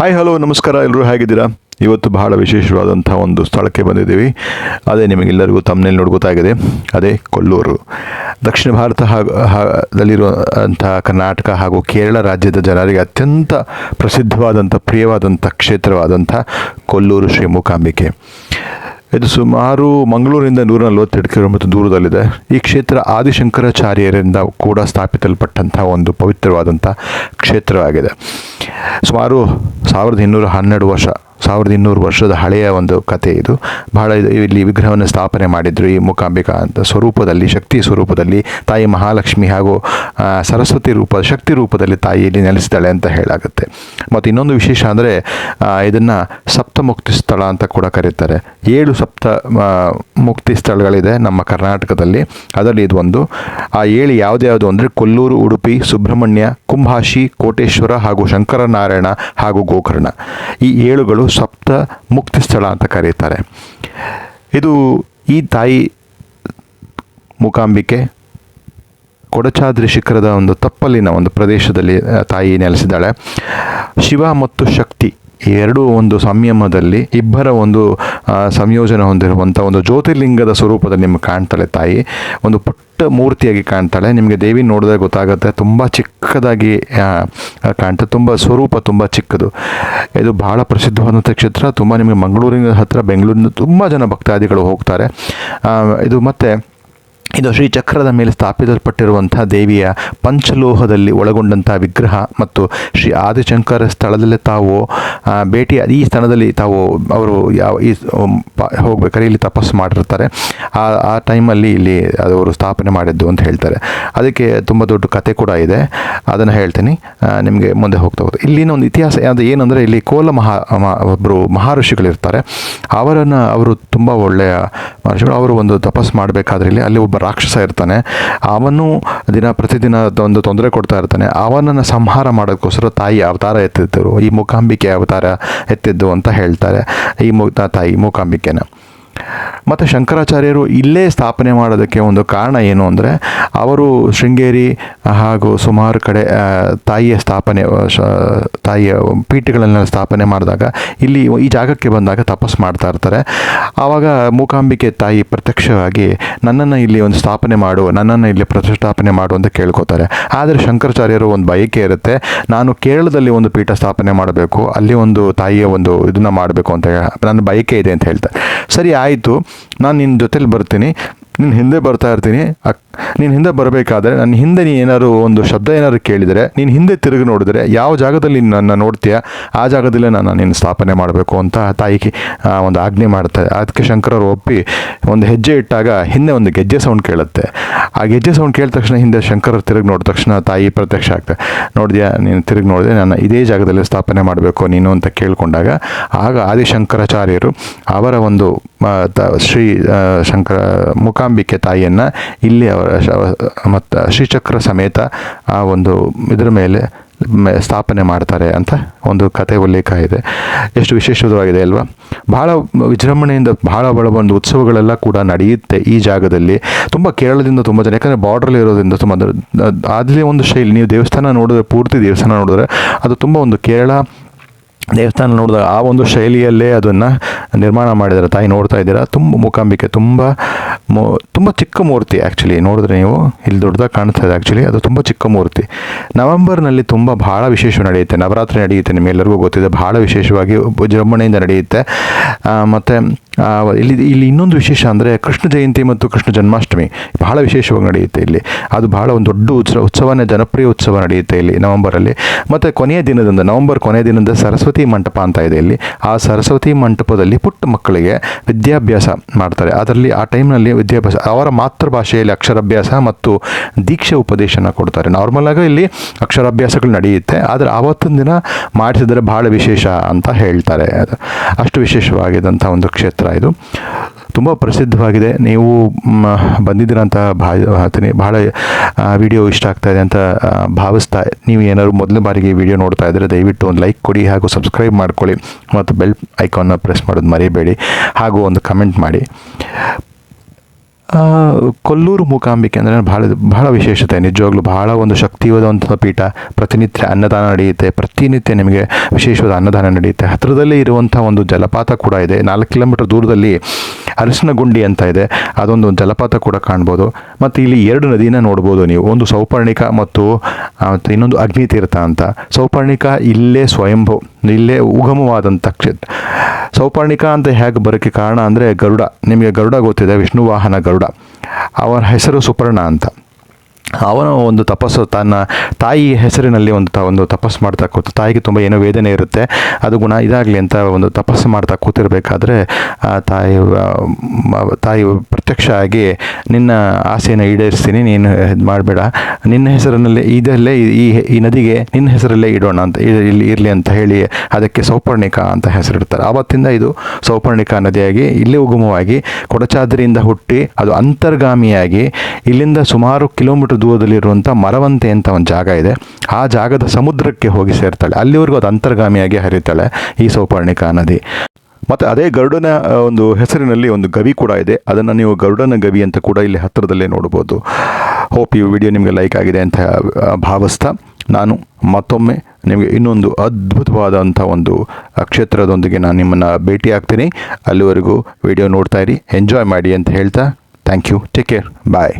Hi hello ನಮಸ್ಕಾರ. ಎಲ್ಲರೂ ಹೇಗಿದ್ದೀರಾ? ಇವತ್ತು ಬಹಳ ವಿಶೇಷವಾದಂಥ ಒಂದು ಸ್ಥಳಕ್ಕೆ ಬಂದಿದ್ದೀವಿ. ಅದೇ ನಿಮಗೆಲ್ಲರಿಗೂ ತಮ್ಮನೇಲಿ ನೋಡ್ಗೋತಾಗಿದೆ ಅದೇ ಕೊಲ್ಲೂರು. ದಕ್ಷಿಣ ಭಾರತ ಹಾಗೂ ದಲ್ಲಿರುವಂಥ ಕರ್ನಾಟಕ ಹಾಗೂ ಕೇರಳ ರಾಜ್ಯದ ಜನರಿಗೆ ಅತ್ಯಂತ ಪ್ರಸಿದ್ಧವಾದಂಥ, ಪ್ರಿಯವಾದಂಥ ಕ್ಷೇತ್ರವಾದಂಥ ಕೊಲ್ಲೂರು ಶ್ರೀ ಮೂಕಾಂಬಿಕೆ. ಇದು ಸುಮಾರು ಮಂಗಳೂರಿನಿಂದ ನೂರ ನಲವತ್ತೆರಡು ಕಿಲೋಮೀಟರ್ ದೂರದಲ್ಲಿದೆ. ಈ ಕ್ಷೇತ್ರ ಆದಿಶಂಕರಾಚಾರ್ಯರಿಂದ ಕೂಡ ಸ್ಥಾಪಿಸಲ್ಪಟ್ಟಂಥ ಒಂದು ಪವಿತ್ರವಾದಂಥ ಕ್ಷೇತ್ರವಾಗಿದೆ. ಸುಮಾರು ಸಾವಿರದ ಇನ್ನೂರ ಹನ್ನೆರಡು ವರ್ಷ ಸಾವಿರದ ಇನ್ನೂರು ವರ್ಷದ ಹಳೆಯ ಒಂದು ಕತೆ ಇದು. ಬಹಳ ಇಲ್ಲಿ ವಿಗ್ರಹವನ್ನು ಸ್ಥಾಪನೆ ಮಾಡಿದ್ರು ಈ ಮೂಕಾಂಬಿಕಾ ಅಂತ. ಸ್ವರೂಪದಲ್ಲಿ, ಶಕ್ತಿ ಸ್ವರೂಪದಲ್ಲಿ ತಾಯಿ ಮಹಾಲಕ್ಷ್ಮಿ ಹಾಗೂ ಸರಸ್ವತಿ ರೂಪ, ಶಕ್ತಿ ರೂಪದಲ್ಲಿ ತಾಯಿ ಇಲ್ಲಿ ನೆಲೆಸಿದ್ದಾಳೆ ಅಂತ ಹೇಳಾಗುತ್ತೆ ಮತ್ತು ಇನ್ನೊಂದು ವಿಶೇಷ ಅಂದರೆ ಇದನ್ನು ಸಪ್ತಮುಕ್ತಿ ಸ್ಥಳ ಅಂತ ಕೂಡ ಕರೀತಾರೆ. ಏಳು ಸಪ್ತ ಮುಕ್ತಿ ಸ್ಥಳಗಳಿದೆ ನಮ್ಮ ಕರ್ನಾಟಕದಲ್ಲಿ. ಅದರಲ್ಲಿ ಇದು ಒಂದು. ಆ ಏಳು ಯಾವುದ್ಯಾವುದು ಅಂದರೆ ಕೊಲ್ಲೂರು, ಉಡುಪಿ, ಸುಬ್ರಹ್ಮಣ್ಯ ಕುಂಭಾಶಿ ಕೋಟೇಶ್ವರ ಹಾಗೂ ಶಂಕರನಾರಾಯಣ ಹಾಗೂ ಗೋಕರ್ಣ. ಈ ಏಳುಗಳು ಸಪ್ತ ಮುಕ್ತಿ ಸ್ಥಳ ಅಂತ ಕರೀತಾರೆ. ಇದು ಈ ತಾಯಿ ಮೂಕಾಂಬಿಕೆ, ಕೊಡಚಾದ್ರಿ ಶಿಖರದ ಒಂದು ತಪ್ಪಲಿನ ಒಂದು ಪ್ರದೇಶದಲ್ಲಿ ತಾಯಿ ನೆಲೆಸಿದ್ದಾಳೆ. ಶಿವ ಮತ್ತು ಶಕ್ತಿ ಎರಡೂ ಒಂದು ಸಂಯಮದಲ್ಲಿ ಇಬ್ಬರ ಒಂದು ಸಂಯೋಜನೆ ಹೊಂದಿರುವಂಥ ಒಂದು ಜ್ಯೋತಿರ್ಲಿಂಗದ ಸ್ವರೂಪದಲ್ಲಿ ನಿಮಗೆ ಕಾಣ್ತಾಳೆ ತಾಯಿ. ಒಂದು ಪುಟ್ಟ ಮೂರ್ತಿಯಾಗಿ ಕಾಣ್ತಾಳೆ. ನಿಮಗೆ ದೇವಿ ನೋಡಿದ್ರೆ ಗೊತ್ತಾಗುತ್ತೆ. ತುಂಬ ಚಿಕ್ಕದಾಗಿ ಕಾಣ್ತಾ, ತುಂಬ ಸ್ವರೂಪ ತುಂಬ ಚಿಕ್ಕದು. ಇದು ಬಹಳ ಪ್ರಸಿದ್ಧವಾದಂಥ ಕ್ಷೇತ್ರ. ತುಂಬ ನಿಮಗೆ ಮಂಗಳೂರಿನ ಹತ್ತಿರ ಬೆಂಗಳೂರಿನ ತುಂಬ ಜನ ಭಕ್ತಾದಿಗಳು ಹೋಗ್ತಾರೆ. ಇದು ಮತ್ತು ಇದು ಶ್ರೀ ಚಕ್ರದ ಮೇಲೆ ಸ್ಥಾಪಿಸಲ್ಪಟ್ಟಿರುವಂಥ ದೇವಿಯ ಪಂಚಲೋಹದಲ್ಲಿ ಒಳಗೊಂಡಂಥ ವಿಗ್ರಹ ಮತ್ತು ಶ್ರೀ ಆದಿಶಂಕರ ಸ್ಥಳದಲ್ಲೇ ತಾವು ಭೇಟಿ ಈ ಸ್ಥಳದಲ್ಲಿ ತಾವು ಅವರು ಯಾವ, ಈ ಹೋಗ್ಬೇಕಾದ್ರೆ ಇಲ್ಲಿ ತಪಸ್ಸು ಮಾಡಿರ್ತಾರೆ. ಆ ಆ ಟೈಮಲ್ಲಿ ಇಲ್ಲಿ ಅವರು ಸ್ಥಾಪನೆ ಮಾಡಿದ್ದು ಅಂತ ಹೇಳ್ತಾರೆ. ಅದಕ್ಕೆ ತುಂಬ ದೊಡ್ಡ ಕತೆ ಕೂಡ ಇದೆ. ಅದನ್ನು ಹೇಳ್ತೀನಿ. ನಿಮಗೆ ಮುಂದೆ ಹೋಗ್ತಾ ಹೋಗುತ್ತೆ ಇಲ್ಲಿನ ಒಂದು ಇತಿಹಾಸ ಅದು ಏನಂದರೆ ಇಲ್ಲಿ ಕೋಲ ಮಹಾ ಒಬ್ಬರು ಮಹರ್ಷಿಗಳಿರ್ತಾರೆ ಅವರನ್ನು ಅವರು ತುಂಬ ಒಳ್ಳೆಯ ಮಹರ್ಷಿಗಳು ಅವರು ಒಂದು ತಪಸ್ಸು ಮಾಡಬೇಕಾದ್ರೆ ಇಲ್ಲಿ ಅಲ್ಲಿ ಒಬ್ಬ ರಾಕ್ಷಸ ಇರ್ತಾನೆ. ಅವನು ದಿನ ಪ್ರತಿದಿನ ಒಂದು ತೊಂದರೆ ಕೊಡ್ತಾ ಇರ್ತಾನೆ. ಅವನನ್ನು ಸಂಹಾರ ಮಾಡೋಕ್ಕೋಸ್ಕರ ತಾಯಿ ಅವತಾರ ಎತ್ತಿದ್ದರು ಈ ಮೂಕಾಂಬಿಕೆ ಅವತಾರ ಎತ್ತಿದ್ದು ಅಂತ ಹೇಳ್ತಾರೆ. ಈ ಮು, ತಾಯಿ ಮೂಕಾಂಬಿಕೆನ. ಮತ್ತು ಶಂಕರಾಚಾರ್ಯರು ಇಲ್ಲೇ ಸ್ಥಾಪನೆ ಮಾಡೋದಕ್ಕೆ ಒಂದು ಕಾರಣ ಏನು ಅಂದರೆ, ಅವರು ಶೃಂಗೇರಿ ಹಾಗೂ ಸುಮಾರು ಕಡೆ ತಾಯಿಯ ಸ್ಥಾಪನೆ ತಾಯಿಯ ಪೀಠಗಳನ್ನೆಲ್ಲ ಸ್ಥಾಪನೆ ಮಾಡಿದಾಗ ಇಲ್ಲಿ ಈ ಜಾಗಕ್ಕೆ ಬಂದಾಗ ತಪಸ್ಸು ಮಾಡ್ತಾ ಇರ್ತಾರೆ. ಆವಾಗ ಮೂಕಾಂಬಿಕೆ ತಾಯಿ ಪ್ರತ್ಯಕ್ಷವಾಗಿ, ನನ್ನನ್ನು ಇಲ್ಲಿ ಒಂದು ಸ್ಥಾಪನೆ ಮಾಡು, ನನ್ನನ್ನು ಇಲ್ಲಿ ಪ್ರತಿಷ್ಠಾಪನೆ ಮಾಡು ಅಂತ ಕೇಳ್ಕೋತಾರೆ. ಆದರೆ ಶಂಕರಾಚಾರ್ಯರು ಒಂದು ಬಯಕೆ ಇರುತ್ತೆ, ನಾನು ಕೇರಳದಲ್ಲಿ ಒಂದು ಪೀಠ ಸ್ಥಾಪನೆ ಮಾಡಬೇಕು, ಅಲ್ಲಿ ಒಂದು ತಾಯಿಯ ಒಂದು ಇದನ್ನ ಮಾಡಬೇಕು ಅಂತ ನನ್ನ ಬಯಕೆ ಇದೆ ಅಂತ ಹೇಳ್ತಾರೆ. ಸರಿ ಆಯಿತು ನಾನು ನಿನ್ನ ಜೊತೇಲಿ ಬರ್ತೀನಿ. ನಿನ್ನ ಹಿಂದೆ ಬರ್ತಾ ಇರ್ತೀನಿ. ಅಕ್, ನೀನು ಹಿಂದೆ ಬರಬೇಕಾದ್ರೆ ನನ್ನ ಹಿಂದೆ ನೀನು ಏನಾದ್ರು ಒಂದು ಶಬ್ದ ಏನಾದ್ರು ಕೇಳಿದರೆ, ನೀನು ಹಿಂದೆ ತಿರುಗಿ ನೋಡಿದರೆ, ಯಾವ ಜಾಗದಲ್ಲಿ ನನ್ನ ನೋಡ್ತೀಯ, ಆ ಜಾಗದಲ್ಲೇ ನಾನು ನಿನ್ನ ಸ್ಥಾಪನೆ ಮಾಡಬೇಕು ಅಂತ ತಾಯಿಗೆ ಒಂದು ಆಜ್ಞೆ ಮಾಡ್ತಾ ಅದಕ್ಕೆ ಶಂಕರರು ಒಪ್ಪಿ ಒಂದು ಹೆಜ್ಜೆ ಇಟ್ಟಾಗ ಹಿಂದೆ ಒಂದು ಗೆಜ್ಜೆ ಸೌಂಡ್ ಕೇಳುತ್ತೆ. ಆ ಗೆಜ್ಜೆ ಸೌಂಡ್ ಕೇಳಿದ ತಕ್ಷಣ ಹಿಂದೆ ಶಂಕರರು ತಿರುಗಿ ನೋಡಿದ ತಕ್ಷಣ ತಾಯಿ ಪ್ರತ್ಯಕ್ಷ ಆಗ್ತದೆ ನೋಡಿದ್ಯಾ, ನೀನು ತಿರುಗಿ ನೋಡಿದೆ ನಾನು ಇದೇ ಜಾಗದಲ್ಲಿ ಸ್ಥಾಪನೆ ಮಾಡಬೇಕು ನೀನು ಅಂತ ಕೇಳಿಕೊಂಡಾಗ, ಆಗ ಆದಿಶಂಕರಾಚಾರ್ಯರು ಅವರ ಒಂದು ಶ್ರೀ ಶಂಕರ ಶಂಕರ ಮೂಕಾಂಬಿಕೆ ತಾಯಿಯನ್ನು ಇಲ್ಲಿ ಅವರ ಮತ್ತು ಶ್ರೀಚಕ್ರ ಸಮೇತ ಆ ಒಂದು ಇದರ ಮೇಲೆ ಸ್ಥಾಪನೆ ಮಾಡ್ತಾರೆ ಅಂತ ಒಂದು ಕತೆ ಉಲ್ಲೇಖ ಇದೆ. ಎಷ್ಟು ವಿಶೇಷವಾಗಿದೆ ಅಲ್ವಾ? ಭಾಳ ವಿಜೃಂಭಣೆಯಿಂದ ಭಾಳ ಬಹಳ ಒಂದು ಉತ್ಸವಗಳೆಲ್ಲ ಕೂಡ ನಡೆಯುತ್ತೆ ಈ ಜಾಗದಲ್ಲಿ. ತುಂಬ ಕೇರಳದಿಂದ ತುಂಬ ಜನ, ಯಾಕಂದರೆ ಬಾರ್ಡ್ರಲ್ಲಿ ಇರೋದ್ರಿಂದ ತುಂಬ ಅದರಲ್ಲಿ ಒಂದು ಶೈಲಿ. ನೀವು ದೇವಸ್ಥಾನ ನೋಡಿದ್ರೆ, ಪೂರ್ತಿ ದೇವಸ್ಥಾನ ನೋಡಿದ್ರೆ ಅದು ತುಂಬ ಒಂದು ಕೇರಳ ದೇವಸ್ಥಾನ ನೋಡಿದಾಗ ಆ ಒಂದು ಶೈಲಿಯಲ್ಲೇ ಅದನ್ನು ನಿರ್ಮಾಣ ಮಾಡಿದ್ದಾರೆ. ತಾಯಿ ನೋಡ್ತಾ ಇದ್ದೀರಾ? ತುಂಬ ಮೂಕಾಂಬಿಕೆ, ತುಂಬ ಮೂ, ತುಂಬ ಚಿಕ್ಕ ಮೂರ್ತಿ ಆ್ಯಕ್ಚುಲಿ ನೋಡಿದ್ರೆ ನೀವು ಇಲ್ಲಿ ದೊಡ್ಡದಾಗ ಕಾಣ್ತಾ ಇದೆ ಆ್ಯಕ್ಚುಲಿ ಅದು ತುಂಬ ಚಿಕ್ಕ ಮೂರ್ತಿ. ನವೆಂಬರ್ನಲ್ಲಿ ತುಂಬ ಭಾಳ ವಿಶೇಷ ನಡೆಯುತ್ತೆ. ನವರಾತ್ರಿ ನಡೆಯುತ್ತೆ ನಿಮಗೆಲ್ಲರಿಗೂ ಗೊತ್ತಿದೆ. ಭಾಳ ವಿಶೇಷವಾಗಿ ವಿಜೃಂಭಣೆಯಿಂದ ನಡೆಯುತ್ತೆ. ಮತ್ತು ಇಲ್ಲಿ ಇಲ್ಲಿ ಇನ್ನೊಂದು ವಿಶೇಷ ಅಂದರೆ ಕೃಷ್ಣ ಜಯಂತಿ ಮತ್ತು ಕೃಷ್ಣ ಜನ್ಮಾಷ್ಟಮಿ ಬಹಳ ವಿಶೇಷವಾಗಿ ನಡೆಯುತ್ತೆ ಇಲ್ಲಿ. ಅದು ಬಹಳ ಒಂದು ದೊಡ್ಡ ಉತ್ಸವ, ಉತ್ಸವನೇ ಜನಪ್ರಿಯ ಉತ್ಸವ ನಡೆಯುತ್ತೆ ಇಲ್ಲಿ ನವಂಬರಲ್ಲಿ. ಮತ್ತು ಕೊನೆಯ ದಿನದಿಂದ, ನವಂಬರ್ ಕೊನೆಯ ದಿನದಿಂದ ಸರಸ್ವತಿ ಮಂಟಪ ಅಂತ ಇದೆ ಇಲ್ಲಿ. ಆ ಸರಸ್ವತಿ ಮಂಟಪದಲ್ಲಿ ಪುಟ್ಟ ಮಕ್ಕಳಿಗೆ ವಿದ್ಯಾಭ್ಯಾಸ ಮಾಡ್ತಾರೆ. ಅದರಲ್ಲಿ ಆ ಟೈಮ್ನಲ್ಲಿ ವಿದ್ಯಾಭ್ಯಾಸ, ಅವರ ಮಾತೃಭಾಷೆಯಲ್ಲಿ ಅಕ್ಷರಾಭ್ಯಾಸ ಮತ್ತು ದೀಕ್ಷೆ ಉಪದೇಶನ ಕೊಡ್ತಾರೆ. ನಾರ್ಮಲಾಗಿ ಇಲ್ಲಿ ಅಕ್ಷರಾಭ್ಯಾಸಗಳು ನಡೆಯುತ್ತೆ. ಆದರೆ ಆವತ್ತಿನ ದಿನ ಮಾಡಿಸಿದರೆ ಬಹಳ ವಿಶೇಷ ಅಂತ ಹೇಳ್ತಾರೆ. ಅಷ್ಟು ವಿಶೇಷವಾಗಿದ್ದಂಥ ಒಂದು ಕ್ಷೇತ್ರ. ಇದು. ತುಂಬ ಪ್ರಸಿದ್ಧವಾಗಿದೆ. ನೀವು ಬಂದಿದ್ದೀರಂತ ಬಂದಿದ್ದೀರಾ ಬಹಳ ವಿಡಿಯೋ ಇಷ್ಟ ಆಗ್ತಾ ಇದೆ ಅಂತ ಭಾವಿಸ್ತಾ ನೀವು ಏನಾದ್ರು ಮೊದಲನೇ ಬಾರಿಗೆ ವಿಡಿಯೋ ನೋಡ್ತಾ ಇದ್ದರೆ ದಯವಿಟ್ಟು ಒಂದು ಲೈಕ್ ಕೊಡಿ ಹಾಗೂ ಸಬ್ಸ್ಕ್ರೈಬ್ ಮಾಡ್ಕೊಳ್ಳಿ. ಮತ್ತು ಬೆಲ್ ಐಕಾನ್ನ ಪ್ರೆಸ್ ಮಾಡೋದು ಮರೀಬೇಡಿ. ಹಾಗೂ ಒಂದು ಕಮೆಂಟ್ ಮಾಡಿ. ಕೊಲ್ಲೂರು ಮೂಕಾಂಬಿಕೆ ಅಂದರೆ ಭಾಳ ಬಹಳ ವಿಶೇಷತೆ. ನಿಜವಾಗ್ಲೂ ಬಹಳ ಒಂದು ಶಕ್ತಿವಾದಂಥ ಪೀಠ. ಪ್ರತಿನಿತ್ಯ ಅನ್ನದಾನ ನಡೆಯುತ್ತೆ. ಪ್ರತಿನಿತ್ಯ ನಿಮಗೆ ವಿಶೇಷವಾದ ಅನ್ನದಾನ ನಡೆಯುತ್ತೆ. ಹತ್ತಿರದಲ್ಲೇ ಇರುವಂಥ ಒಂದು ಜಲಪಾತ ಕೂಡ ಇದೆ. ನಾಲ್ಕು ಕಿಲೋಮೀಟರ್ ದೂರದಲ್ಲಿ ಅರಸಿನ ಗುಂಡಿ ಅಂತ ಇದೆ. ಅದೊಂದು ಜಲಪಾತ ಕೂಡ ಕಾಣ್ಬೋದು. ಮತ್ತು ಇಲ್ಲಿ ಎರಡು ನದಿನ ನೋಡ್ಬೋದು ನೀವು. ಒಂದು ಸೌಪರ್ಣಿಕ ಮತ್ತು ಇನ್ನೊಂದು ಅಗ್ನಿ ತೀರ್ಥ ಅಂತ. ಸೌಪರ್ಣಿಕ ಇಲ್ಲೇ ಸ್ವಯಂಭೂ, ಇಲ್ಲೇ ಉಗಮವಾದಂಥ ಕ್ಷೇತ್ರ ಸೌಪರ್ಣಿಕ ಅಂತ ಹೇಗೆ ಬರೋಕ್ಕೆ ಕಾರಣ ಅಂದರೆ ಗರುಡ. ನಿಮಗೆ ಗರುಡ ಗೊತ್ತಿದೆ ವಿಷ್ಣು ವಾಹನ ಗರುಡ. ಅವರ ಹೆಸರು ಸುಪರ್ಣ ಅಂತ. ಅವನ ಒಂದು ತಪಸ್ಸು, ತನ್ನ ತಾಯಿ ಹೆಸರಿನಲ್ಲಿ ಒಂದು ತ, ಒಂದು ತಪಸ್ಸು ಮಾಡ್ತಾ ಕೂತು, ತಾಯಿಗೆ ತುಂಬ ಏನೋ ವೇದನೆ ಇರುತ್ತೆ, ಅದು ಗುಣ ಇದಾಗಲಿ ಅಂತ ಒಂದು ತಪಸ್ಸು ಮಾಡ್ತಾ ಕೂತಿರಬೇಕಾದ್ರೆ, ಆ ತಾಯಿ ತಾಯಿ ಪ್ರತ್ಯಕ್ಷ ಆಗಿ ನಿನ್ನ ಆಸೆಯನ್ನು ಈಡೇರಿಸ್ತೀನಿ, ನೀನು ಇದು ಮಾಡಬೇಡ, ನಿನ್ನ ಹೆಸರಿನಲ್ಲಿ ಇದಲ್ಲೇ ಈ- ಈ ನದಿಗೆ ನಿನ್ನ ಹೆಸರಲ್ಲೇ ಇಡೋಣ ಅಂತ ಇಲ್ಲಿ ಇರಲಿ ಅಂತ ಹೇಳಿ ಅದಕ್ಕೆ ಸೌಪರ್ಣಿಕ ಅಂತ ಹೆಸರಿಡ್ತಾರೆ. ಆವತ್ತಿಂದ ಇದು ಸೌಪರ್ಣಿಕ ನದಿಯಾಗಿ, ಇಲ್ಲಿ ಉಗಮವಾಗಿ ಕೊಡಚಾದ್ರಿಯಿಂದ ಹುಟ್ಟಿ ಅದು ಅಂತರ್ಗಾಮಿಯಾಗಿ ಇಲ್ಲಿಂದ ಸುಮಾರು ಕಿಲೋಮೀಟರ್ ದೂರದಲ್ಲಿರುವಂಥ ಮರವಂತೆ ಅಂತ ಒಂದು ಜಾಗ ಇದೆ. ಆ ಜಾಗದ ಸಮುದ್ರಕ್ಕೆ ಹೋಗಿ ಸೇರ್ತಾಳೆ. ಅಲ್ಲಿವರೆಗೂ ಅದು ಅಂತರ್ಗಾಮಿಯಾಗಿ ಹರಿತಾಳೆ ಈ ಸೌಪರ್ಣಿಕಾ ನದಿ. ಮತ್ತು ಅದೇ ಗರುಡನ ಒಂದು ಹೆಸರಿನಲ್ಲಿ ಒಂದು ಗವಿ ಕೂಡ ಇದೆ. ಅದನ್ನು ನೀವು ಗರುಡನ ಗವಿ ಅಂತ ಕೂಡ ಇಲ್ಲಿ ಹತ್ತಿರದಲ್ಲೇ ನೋಡ್ಬೋದು ಹೋಪ್ ಈ ವಿಡಿಯೋ ನಿಮಗೆ ಲೈಕ್ ಆಗಿದೆ ಅಂತ ಭಾವಿಸ್ತಾ ನಾನು ಮತ್ತೊಮ್ಮೆ ನಿಮಗೆ ಇನ್ನೊಂದು ಅದ್ಭುತವಾದಂಥ ಒಂದು ಕ್ಷೇತ್ರದೊಂದಿಗೆ ನಾನು ನಿಮ್ಮನ್ನು ಭೇಟಿ ಆಗ್ತೀನಿ ಅಲ್ಲಿವರೆಗೂ ವಿಡಿಯೋ ನೋಡ್ತಾ ಇರಿ. ಎಂಜಾಯ್ ಮಾಡಿ ಅಂತ ಹೇಳ್ತಾ. Thank you take care bye